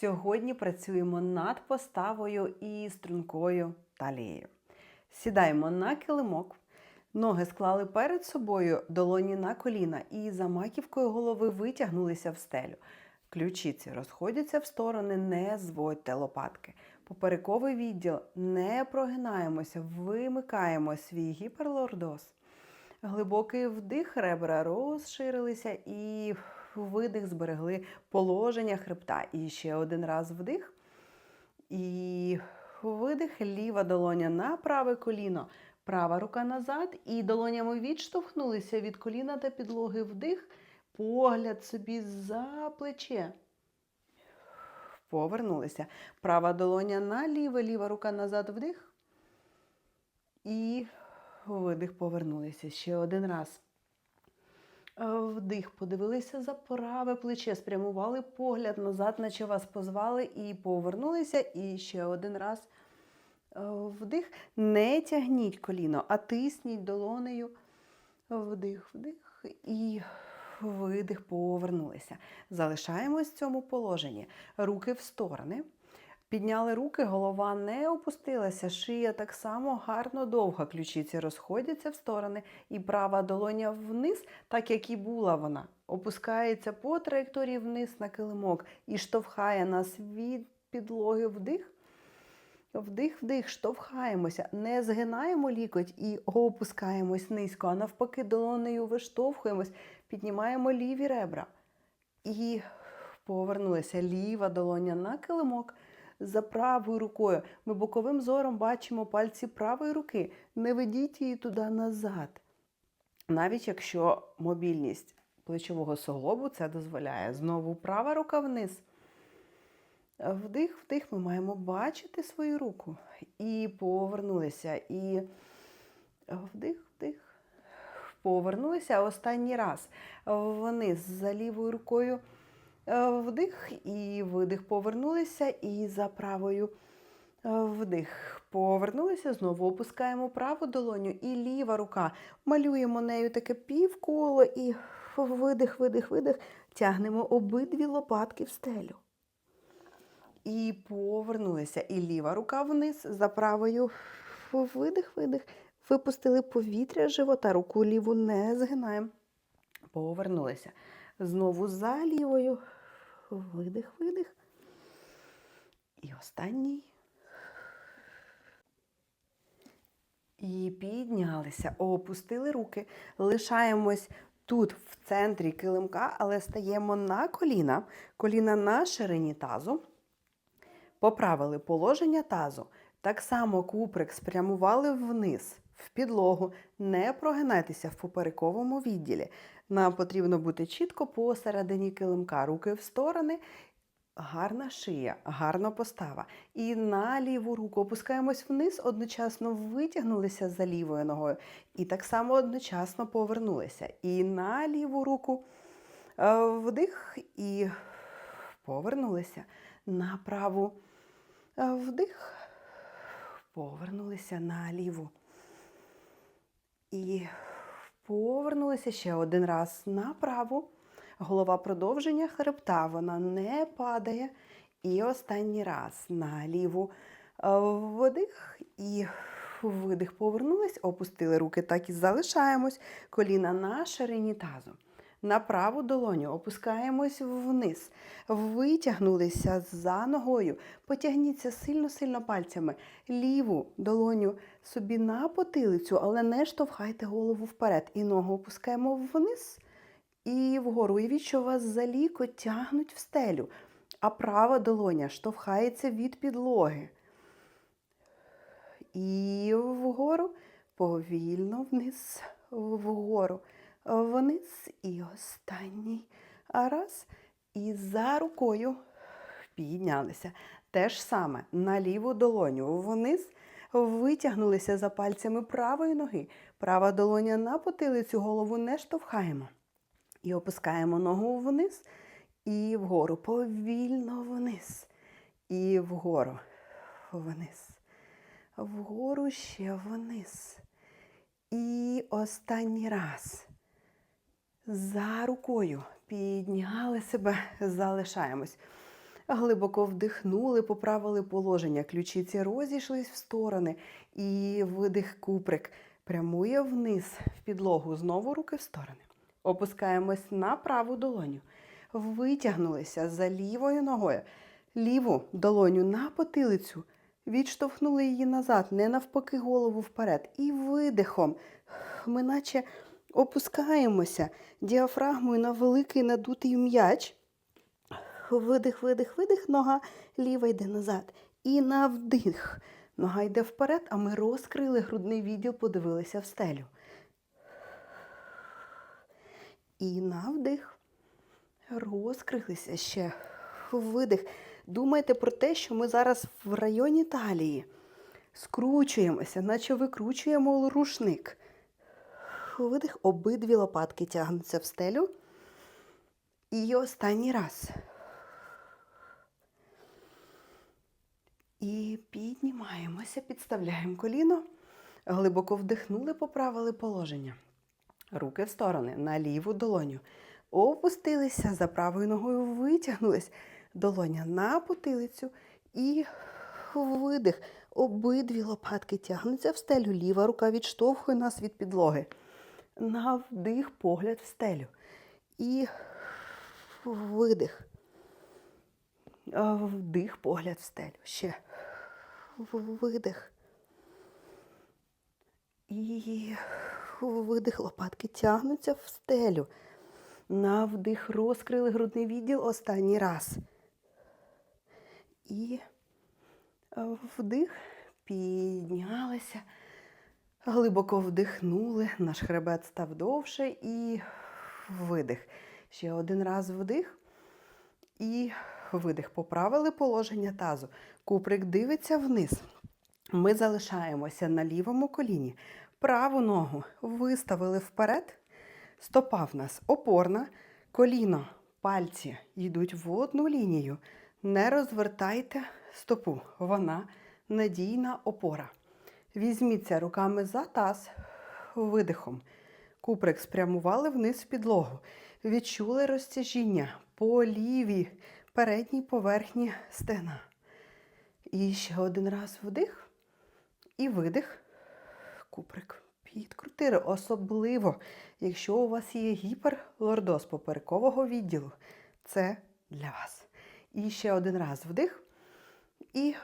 Сьогодні працюємо над поставою і стрункою талією. Сідаємо на килимок, ноги склали перед собою, долоні на коліна і за маківкою голови витягнулися в стелю. Ключиці розходяться в сторони, не зводьте лопатки. Поперековий відділ не прогинаємося, вимикаємо свій гіперлордоз. Глибокий вдих, ребра розширилися і видих зберегли положення хребта. І ще один раз вдих. І видих, ліва долоня на праве коліно, права рука назад. І долонями відштовхнулися від коліна та підлоги вдих, погляд собі за плече. Повернулися. Права долоня на ліве, ліва рука назад вдих. І видих, повернулися. Ще один раз. Е, Вдих, подивилися за праве плече, спрямували погляд назад, наче вас позвали, і повернулися. І ще один раз. Е, Вдих. Не тягніть коліно, а тисніть долонею. Вдих, вдих. І видих, повернулися. Залишаємось в цьому положенні. Руки в сторони. Підняли руки, голова не опустилася, шия так само гарно довга. Ключиці розходяться в сторони, і права долоня вниз, так як і була вона, опускається по траєкторії вниз на килимок і штовхає нас від підлоги вдих. Вдих, вдих, штовхаємося, не згинаємо лікоть і опускаємось низько, а навпаки, долонею виштовхуємось, піднімаємо ліві ребра. І повернулися ліва долоня на килимок за правою рукою. Ми боковим зором бачимо пальці правої руки. Не ведіть її туди назад. Навіть якщо мобільність плечового суглобу це дозволяє. Знову права рука вниз. Вдих, вдих, ми маємо бачити свою руку. І повернулися. І вдих, вдих. Повернулися останній раз. Вниз за лівою рукою. Вдих і видих. Повернулися. І за правою вдих. Повернулися. Знову опускаємо праву долоню і ліва рука. Малюємо нею таке півколо і видих, видих, видих. Тягнемо обидві лопатки в стелю. І повернулися. І ліва рука вниз, за правою видих, видих. Випустили повітря живота, руку ліву не згинаємо. Повернулися. Знову за лівою. Видих, видих. І останній. І піднялися, опустили руки. Лишаємось тут, в центрі килимка, але стаємо на коліна. Коліна на ширині тазу. Поправили положення тазу. Так само куприк спрямували вниз, в підлогу. Не прогинайтеся в поперековому відділі. Нам потрібно бути чітко посередині килимка. Руки в сторони. Гарна шия, гарна постава. І на ліву руку опускаємось вниз, одночасно витягнулися за лівою ногою. І так само одночасно повернулися. І на ліву руку е, вдих і повернулися. На праву е, вдих, повернулися на ліву. І повернулися ще один раз направо. Голова продовження хребта, вона не падає. І останній раз на ліву е, вдих і видих. Повернулись, опустили руки, так і залишаємось. Коліна на ширині тазу. На праву долоню опускаємось вниз, витягнулися за ногою, потягніться сильно-сильно пальцями. Ліву долоню собі на потилицю, але не штовхайте голову вперед. І ногу опускаємо вниз і вгору. Уявіть, що вас за ліко тягнуть в стелю, а права долоня штовхається від підлоги. І вгору, повільно вниз, вгору, вниз і останній раз. І за рукою піднялися. Те ж саме на ліву долоню вниз. Витягнулися за пальцями правої ноги. Права долоня на потилицю, голову не штовхаємо. І опускаємо ногу вниз і вгору. Повільно вниз. І вгору. Вниз. Вгору ще вниз. І останній раз. За рукою підняли себе, залишаємось. Глибоко вдихнули, поправили положення. Ключиці розійшлись в сторони. І видих куприк прямує вниз в підлогу. Знову руки в сторони. Опускаємось на праву долоню. Витягнулися за лівою ногою. Ліву долоню на потилицю. Відштовхнули її назад, не навпаки голову вперед. І видихом. Ми наче опускаємося діафрагмою на великий надутий м'яч. Видих, видих, видих, нога ліва йде назад. І на вдих. Нога йде вперед, а ми розкрили грудний відділ, подивилися в стелю. І на вдих. Розкрилися ще. Видих. Думайте про те, що ми зараз в районі талії. Скручуємося, наче викручуємо рушник. Видих, обидві лопатки тягнуться в стелю. І останній раз. І піднімаємося, підставляємо коліно. Глибоко вдихнули, поправили положення. Руки в сторони, на ліву долоню. Опустилися за правою ногою, витягнулись. Долоня на потилицю і видих. Обидві лопатки тягнуться в стелю. Ліва рука відштовхує нас від підлоги. На вдих, погляд в стелю. І видих. Вдих, погляд в стелю. Ще. Видих. І видих, лопатки тягнуться в стелю. На вдих розкрили грудний відділ останній раз. І вдих, піднялися, глибоко вдихнули, наш хребет став довше і видих. Ще один раз вдих і видих. Поправили положення тазу. Куприк дивиться вниз. Ми залишаємося на лівому коліні. Праву ногу виставили вперед. Стопа в нас опорна, коліно, пальці йдуть в одну лінію. Не розвертайте стопу, вона надійна опора. Візьміться руками за таз, видихом. Куприк спрямували вниз в підлогу. Відчули розтяжіння по лівій передній поверхні стегна. І ще один раз вдих і видих. Куприк підкрутили. Особливо, якщо у вас є гіперлордоз поперекового відділу. Це для вас. І ще один раз вдих. І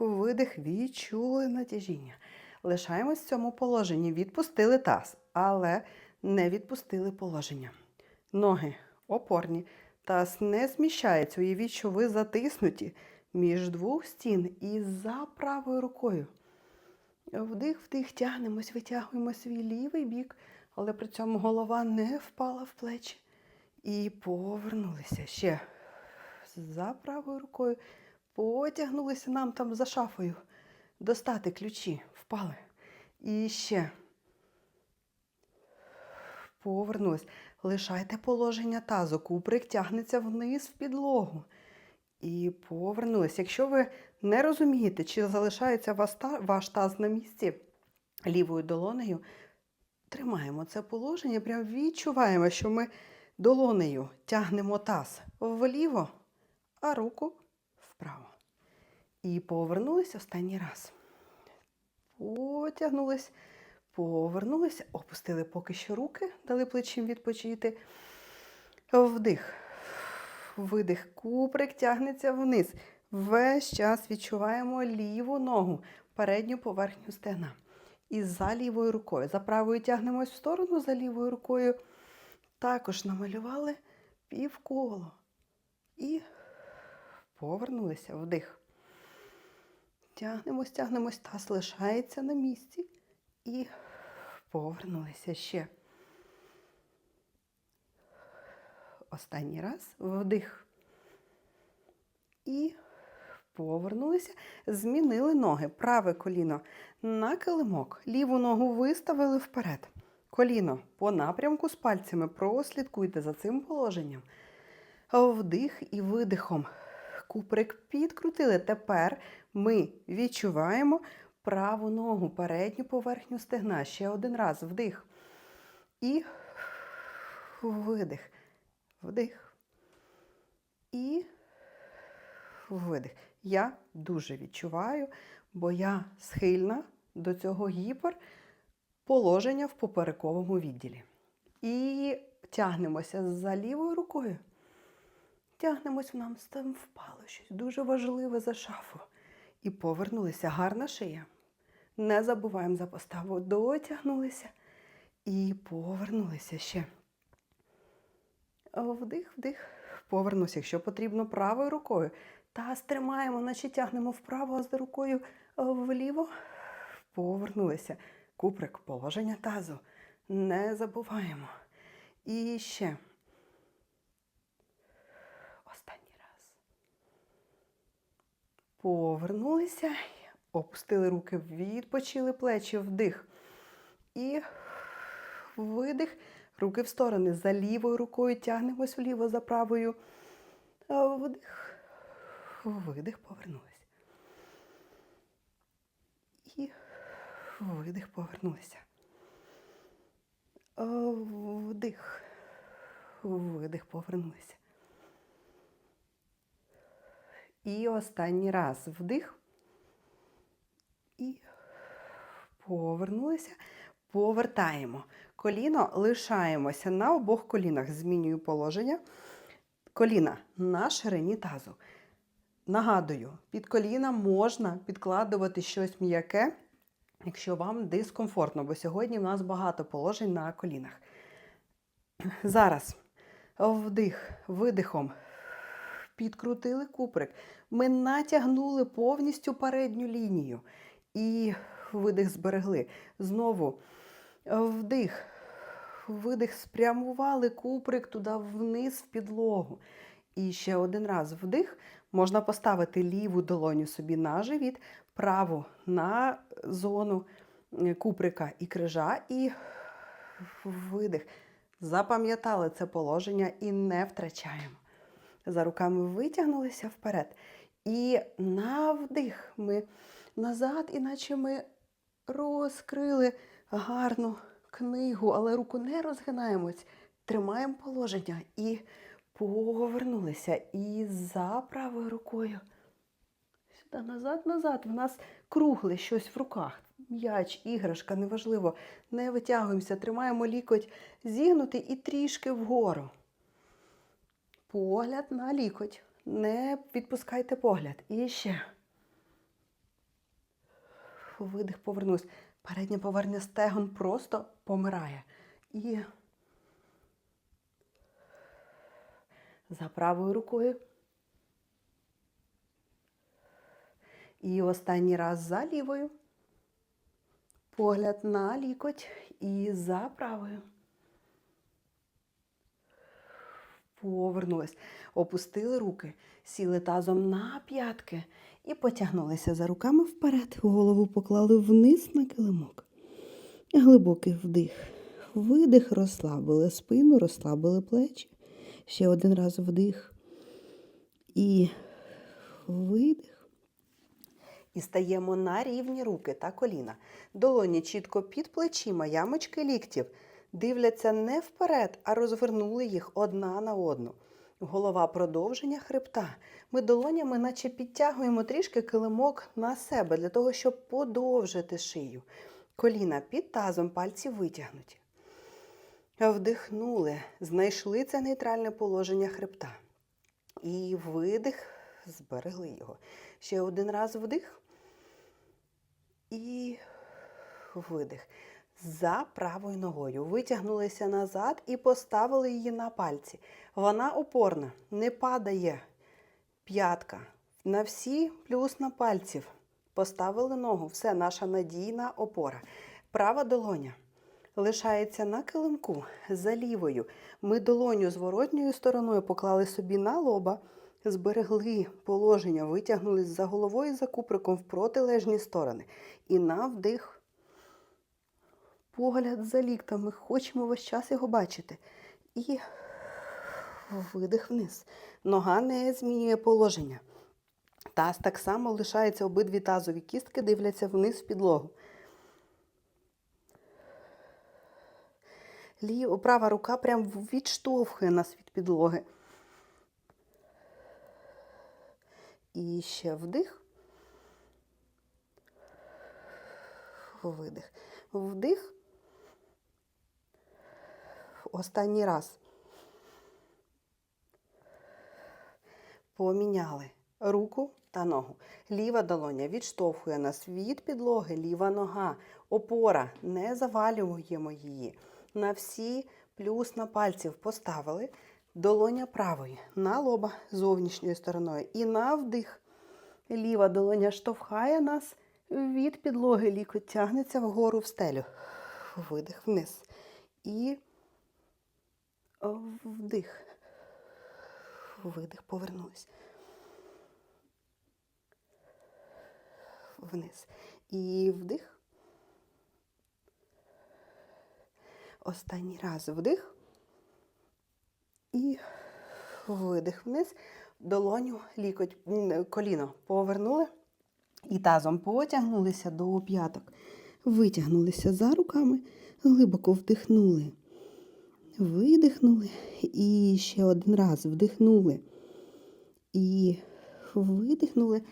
видих. Відчули натяжіння. Лишаємось в цьому положенні. Відпустили таз, але не відпустили положення. Ноги опорні. Таз не зміщається. Уявіть, що ви затиснуті між двох стін і за правою рукою. Вдих, вдих, тягнемось, витягуємо свій лівий бік, але при цьому голова не впала в плечі. І повернулися ще за правою рукою. Потягнулися нам там за шафою. Достати ключі, впали. І ще. Повернулись. Лишайте положення тазу. Куприк тягнеться вниз в підлогу. І повернулись. Якщо ви не розумієте, чи залишається ваш таз на місці лівою долонею, тримаємо це положення, прям відчуваємо, що ми долонею тягнемо таз вліво, а руку вправо. І повернулись останній раз. Потягнулись, повернулися, опустили поки що руки, дали плечим відпочити. Вдих. Видих. Куприк тягнеться вниз. Весь час відчуваємо ліву ногу, передню поверхню стегна. І за лівою рукою. За правою тягнемось в сторону, за лівою рукою. Також намалювали півколо. І повернулися вдих. Тягнемось, тягнемось, таз лишається на місці. І повернулися ще. Останній раз вдих. І повернулися, змінили ноги. Праве коліно на килимок, ліву ногу виставили вперед. Коліно по напрямку з пальцями. Прослідкуйте за цим положенням. Вдих і видихом. Куприк підкрутили. Тепер ми відчуваємо праву ногу, передню поверхню стегна. Ще один раз вдих. І видих. Вдих. І видих. Я дуже відчуваю, бо я схильна до цього гіпер положення в поперековому відділі. І тягнемося за лівою рукою. Тягнемось, нам там впало щось дуже важливе за шафу. І повернулися. Гарна шия. Не забуваємо за поставу. Дотягнулися і повернулися ще. Вдих, вдих. Повернуся, якщо потрібно, правою рукою. Таз тримаємо, наче тягнемо вправо, а з рукою вліво. Повернулися. Куприк, положення тазу. Не забуваємо. І ще. Останній раз. Повернулися. Опустили руки, відпочили плечі, вдих. І видих. Руки в сторони. За лівою рукою тягнемось вліво, за правою. Вдих. Видих, повернулися. І видих, повернулися. Вдих. Видих, повернулися. І останній раз вдих. І повернулися. Повертаємо. Коліно лишаємося на обох колінах. Змінюю положення. Коліна на ширині тазу. Нагадую, під коліна можна підкладувати щось м'яке, якщо вам дискомфортно, бо сьогодні в нас багато положень на колінах. Зараз вдих, видихом. Підкрутили куприк. Ми натягнули повністю передню лінію. І видих зберегли. Знову вдих, видих, спрямували куприк туди вниз в підлогу. І ще один раз вдих. Можна поставити ліву долоню собі на живіт, праву на зону куприка і крижа, і видих. Запам'ятали це положення і не втрачаємо. За руками витягнулися вперед. І на вдих ми назад, іначе ми розкрили гарну книгу, але руку не розгинаємось. Тримаємо положення і повернулися. І за правою рукою. Сюди, назад, назад. В нас кругле щось в руках. М'яч, іграшка, неважливо. Не витягуємося, тримаємо лікоть зігнутий і трішки вгору. Погляд на лікоть. Не відпускайте погляд. І ще. Видих, повернусь. Переднє повернення стегон просто помирає. І за правою рукою. І останній раз за лівою. Погляд на лікоть і за правою. Повернулись. Опустили руки, сіли тазом на п'ятки і потягнулися за руками вперед. Голову поклали вниз на килимок. Глибокий вдих. Видих, розслабили спину, розслабили плечі. Ще один раз вдих. І видих. І стаємо на рівні руки та коліна. Долоні чітко під плечима, ямочки ліктів. Дивляться не вперед, а розвернули їх одна на одну. Голова продовження хребта. Ми долонями, наче підтягуємо трішки килимок на себе, для того, щоб подовжити шию. Коліна під тазом, пальці витягнуті. Вдихнули, знайшли це нейтральне положення хребта. І видих, зберегли його. Ще один раз вдих. І видих. За правою ногою. Витягнулися назад і поставили її на пальці. Вона опорна, не падає п'ятка. На всі плюс на пальців. Поставили ногу. Все, наша надійна опора. Права долоня лишається на килимку за лівою. Ми долоню зворотньою стороною поклали собі на лоба, зберегли положення, витягнулись за головою за куприком в протилежні сторони. І на вдих. Погляд за ліктами. Хочемо весь час його бачити. І видих вниз. Нога не змінює положення. Таз так само лишається обидві тазові кістки, дивляться вниз в підлогу. Лів, права рука прям відштовхує нас від підлоги. І ще вдих. Видих. Вдих. Останній раз. Поміняли руку та ногу. Ліва долоня відштовхує нас від підлоги, ліва нога, опора. Не завалюємо її. На всі плюс на пальців поставили. Долоня правої на лоба зовнішньою стороною. І на вдих. Ліва долоня штовхає нас від підлоги. Лікоть тягнеться вгору в стелю. Видих вниз. І вдих. Видих, повернулись. Вниз. І вдих. Останній раз вдих. І видих вниз. Долоню, лікоть, коліно повернули. І тазом потягнулися до п'яток. Витягнулися за руками, глибоко вдихнули. Видихнули. І ще один раз вдихнули. І видихнули.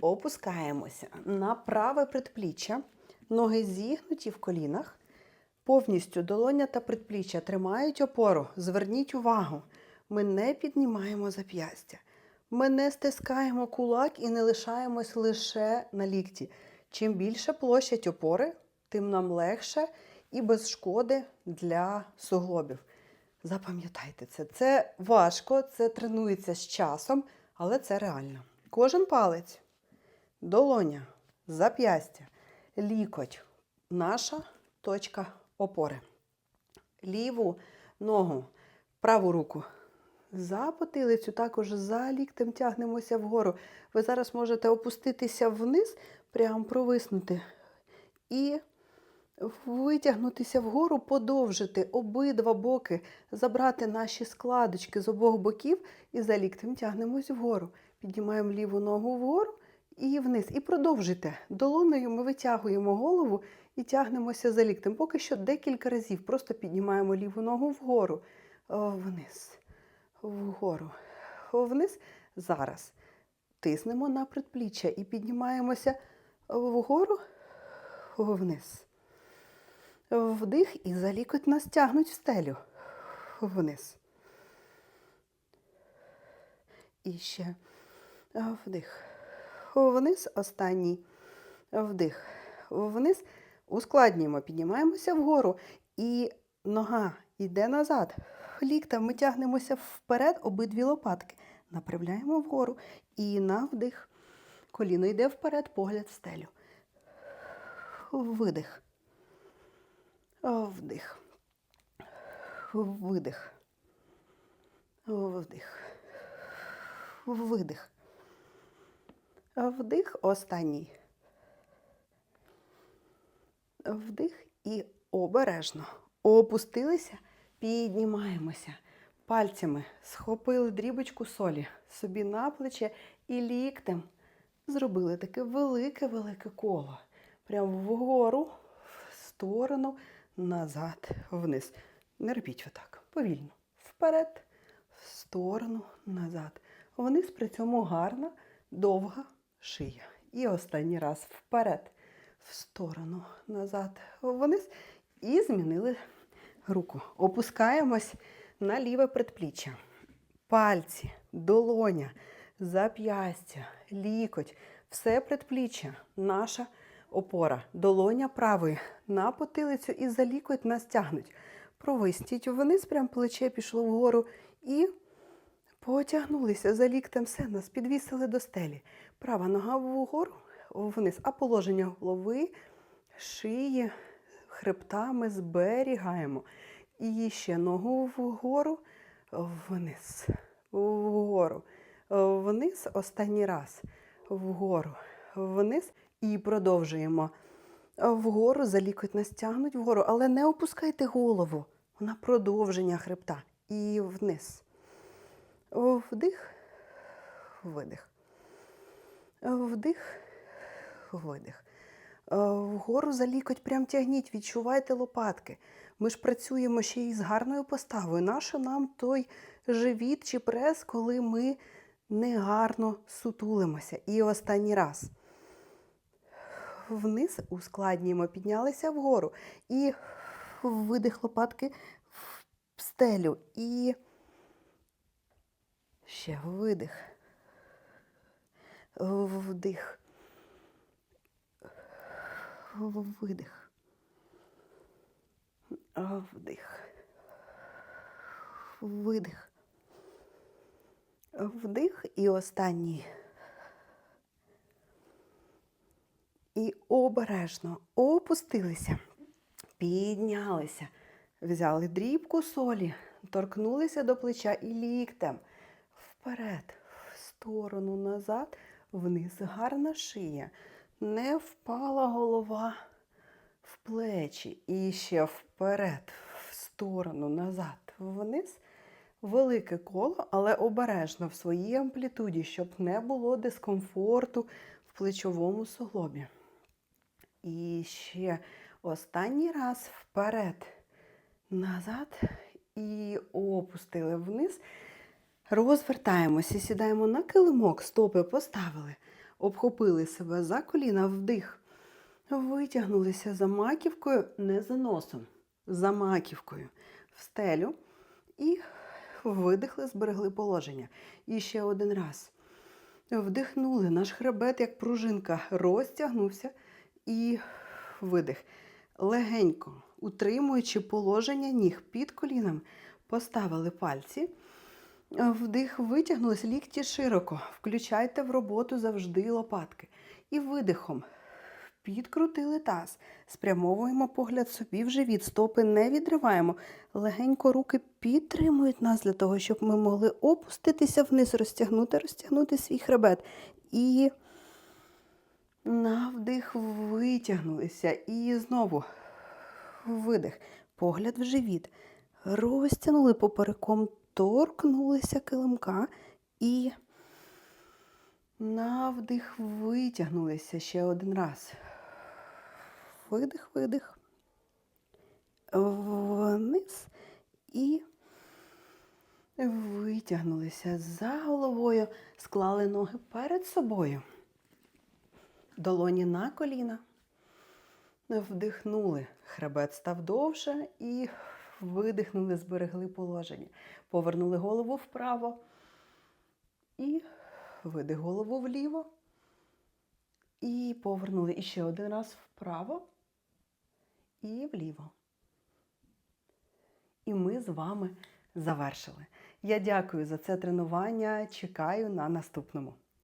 Опускаємося на праве предпліччя. Ноги зігнуті в колінах. Повністю долоня та предпліччя тримають опору. Зверніть увагу, ми не піднімаємо зап'ястя. Ми не стискаємо кулак і не лишаємось лише на лікті. Чим більше площадь опори, тим нам легше і без шкоди для суглобів. Запам'ятайте це. Це важко, це тренується з часом, але це реально. Кожен палець, долоня, зап'ястя, лікоть наша точка опори. Ліву ногу, праву руку за потилицю, також за ліктем тягнемося вгору. Ви зараз можете опуститися вниз, прямо провиснути. І витягнутися вгору, подовжити обидва боки, забрати наші складочки з обох боків і за ліктем тягнемось вгору. Піднімаємо ліву ногу вгору і вниз. І продовжуйте. Долоною ми витягуємо голову і тягнемося за ліктем. Поки що декілька разів. Просто піднімаємо ліву ногу вгору, вниз, вгору, вниз. Зараз тиснемо на предпліччя і піднімаємося вгору, вниз. Вдих і за лікоть нас тягнуть в стелю. Вниз. І ще вдих. Вниз, останній вдих. Вниз. Ускладнюємо, піднімаємося вгору. І нога йде назад. Ліктем ми тягнемося вперед, обидві лопатки. Направляємо вгору. І на вдих. Коліно йде вперед, погляд в стелю. Видих. Вдих. Видих. Вдих. Видих. Вдих останній. Вдих і обережно. Опустилися, піднімаємося. Пальцями схопили дрібочку солі собі на плече і ліктем зробили таке велике-велике коло. Прямо вгору, в сторону, назад, вниз. Не робіть отак. Повільно. Вперед, в сторону, назад. Вниз при цьому гарна, довга шия. І останній раз вперед, в сторону, назад, вниз. І змінили руку. Опускаємось на ліве предпліччя. Пальці, долоня, зап'ястя, лікоть. Все предпліччя, наша опора. Долоня правої на потилицю і за лікоть нас тягнуть. Провистіть вниз, прям плече пішло вгору і потягнулися за ліктем все, нас підвісили до стелі. Права нога вгору, вниз, а положення голови, шиї, хребта ми зберігаємо. І ще ногу вгору, вниз, вгору, вниз, останній раз, вгору, вниз. І продовжуємо. Вгору за лікоть нас тягнуть вгору, але не опускайте голову на продовження хребта. І вниз. Вдих, видих. Вдих, видих. Вгору за лікоть прям тягніть, відчувайте лопатки. Ми ж працюємо ще й з гарною поставою. Нащо нам той живіт чи прес, коли ми негарно сутулимося. І останній раз. Вниз ускладнюємо, піднялися вгору. І видих лопатки в стелю. І ще видих. Вдих. Видих. Вдих. Видих. Вдих і останній. І обережно опустилися, піднялися, взяли дрібку солі, торкнулися до плеча і ліктем. Вперед, в сторону, назад, вниз гарна шия. Не впала голова в плечі. І ще вперед, в сторону, назад, вниз. Велике коло, але обережно в своїй амплітуді, щоб не було дискомфорту в плечовому суглобі. І ще останній раз вперед, назад і опустили вниз. Розвертаємося, сідаємо на килимок, стопи поставили, обхопили себе за коліна, вдих. Витягнулися за маківкою, не за носом, за маківкою в стелю. І видихли, зберегли положення. І ще один раз. Вдихнули, наш хребет, як пружинка, розтягнувся і видих. Легенько, утримуючи положення ніг під коліном, поставили пальці. Вдих, витягнулися, лікті широко. Включайте в роботу завжди лопатки. І видихом підкрутили таз. Спрямовуємо погляд собі в живіт, стопи не відриваємо. Легенько руки підтримують нас для того, щоб ми могли опуститися вниз, розтягнути, розтягнути свій хребет. І на вдих витягнулися. І знову видих. Погляд в живіт. Розтягнули попереком, торкнулися килимка і на вдих витягнулися ще один раз. Видих, видих. Вниз і витягнулися за головою, склали ноги перед собою. Долоні на коліна. Вдихнули, хребет став довше і видихнули, зберегли положення. Повернули голову вправо і видих голову вліво. І повернули і ще один раз вправо і вліво. І ми з вами завершили. Я дякую за це тренування. Чекаю на наступному.